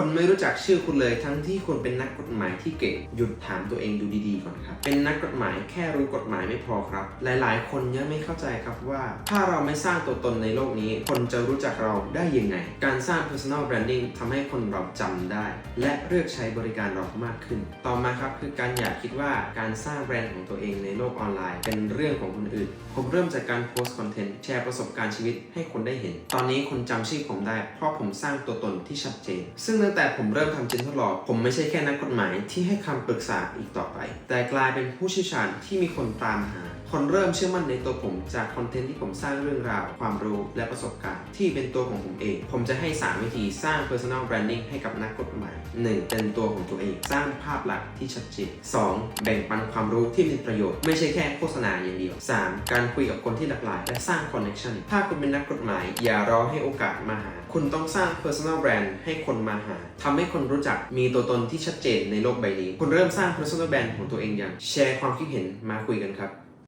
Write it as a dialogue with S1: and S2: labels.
S1: คนไม่รู้จักชื่อคุณเลยทั้งที่คุณเป็นนักกฎหมายที่เก่งหยุดถามตัวเองดูดีๆก่อนครับเป็นนักกฎหมายแค่รู้กฎหมายไม่พอครับ หลายๆ คนยังไม่เข้าใจครับว่า ถ้าเราไม่สร้างตัวตนในโลกนี้ คนจะรู้จักเราได้ยังไง การสร้าง personal branding ทำให้คนเราจำได้ และเลือกใช้บริการเรามากขึ้น ต่อมาครับคือการอยากคิดว่าการสร้างแบรนด์ของตัวเองในโลกออนไลน์ เป็นเรื่องของคนอื่น ผมเริ่มจากการโพสต์คอนเทนต์แชร์ประสบการณ์ชีวิตให้คนได้เห็น ตอนนี้คนจำชื่อผมได้ เพราะผมสร้างตัวตนที่ชัดเจน ซึ่งตั้งแต่ผมเริ่มทำจินทดลองผมไม่ใช่แค่นักกฎหมายที่ให้คำปรึกษาอีกต่อไป แต่กลายเป็นผู้เชี่ยวชาญที่มีคนตามหา คนเริ่มเชื่อมั่นในตัวผมจากคอนเทนต์ที่ผมสร้างเรื่องราว ความรู้และประสบการณ์ที่เป็นตัวของผมเอง ผมจะให้ 3 วิธีสร้าง personal branding ให้กับนักกฎหมาย 1. เป็นตัวของตัวเอง สร้างภาพลักษณ์ที่ชัดเจน 2. แบ่งปันความรู้ที่มีประโยชน์ ไม่ใช่แค่โฆษณาอย่างเดียว 3. การคุยกับคนที่หลากหลาย และสร้าง connection ถ้าคุณเป็นนักกฎหมาย อย่ารอให้โอกาสมาหา คุณต้องสร้าง personal brand ให้คนมาหาทำให้คนรู้จักมีตัวตนที่ชัดเจนในโลกใบนี้ คุณเริ่มสร้าง personal brand ของตัวเองอย่างแชร์ความคิดเห็นมาคุยกันครับ